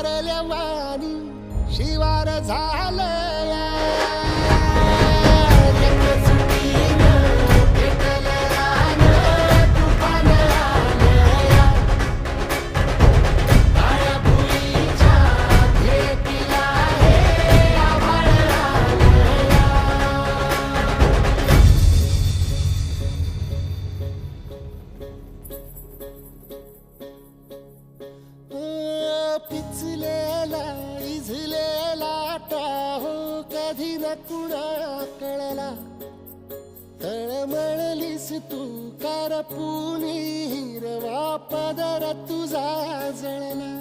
वाणी शिवार झालं पिचलेला इझलेला टाहो कधी न कुणा कळला. तळमळलीस तू कारपुनी हिरवा पदर तुझा जळला.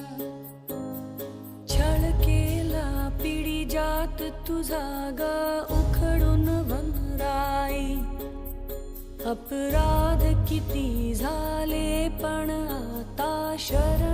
छळ केला पिढी जात तुझा ग उखडून वंगराई अपराध किती झाले पण आता शर